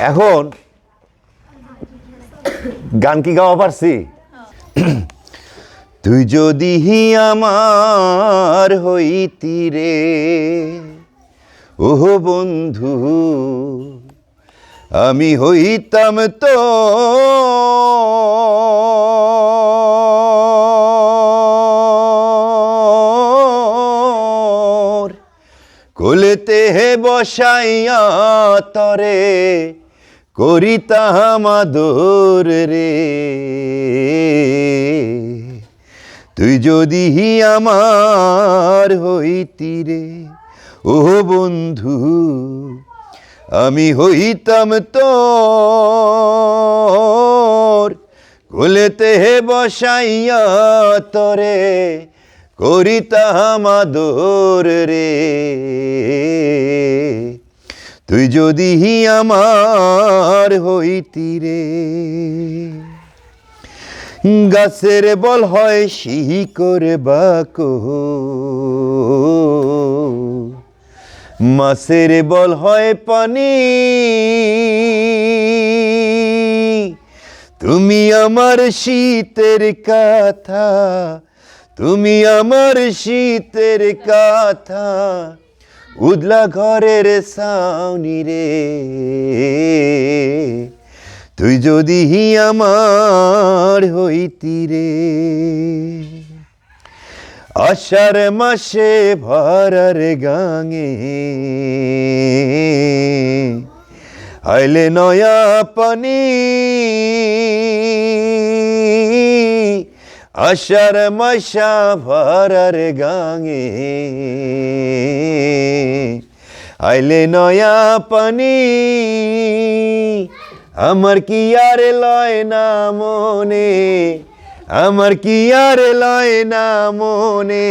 এখন গান কি গাওয়া পারছি? তুই যদি আমার হইতি রে ওহ বন্ধু আমি হইতাম তো কোলেতে হে বসাইয়া তরে করিতাম আদর রে। তুই যদি আমার হইতি রে ও বন্ধু, আমি হইতাম তোর কোলেতে হে বসাইয়া তরে করিতাম আদর রে। তুই যদি আমার হইতি রে। গাছের বল হয় শিকড় বাকো। মাছের বল হয় পানি। তুমি আমার শীতের কথা, তুমি আমার শীতের কথা। উদলা ঘরের সাউনি রে। তুই যদি আমার হইতি রে। আষাঢ় মাসে ভরার গাঙে আইলে নয়া পানি আষাঢ় মাসা ভরার গাঙে। আইলে নয়া পানি, আমার কি আর লয় না মনে? আমার কি আর লয় না মনে?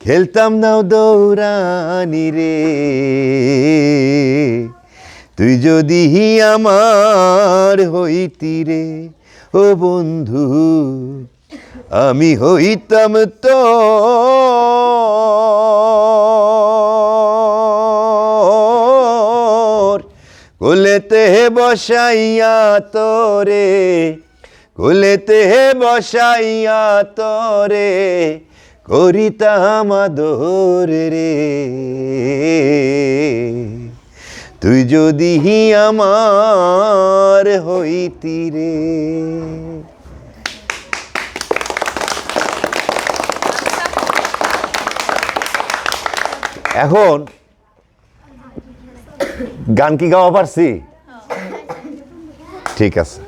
খেলতাম নাও দৌড়ানি রে। তুই যদি আমার হইতি রে, ও বন্ধু আমি হইতাম তো কোলেতে বসাইয়া তোরে, কোলেতে বসাইয়া তোরে করিতাম আদর রে। তুই যদি আমার হইতি রে। এখন গান কি গাওয়া পারছি? ঠিক আছে।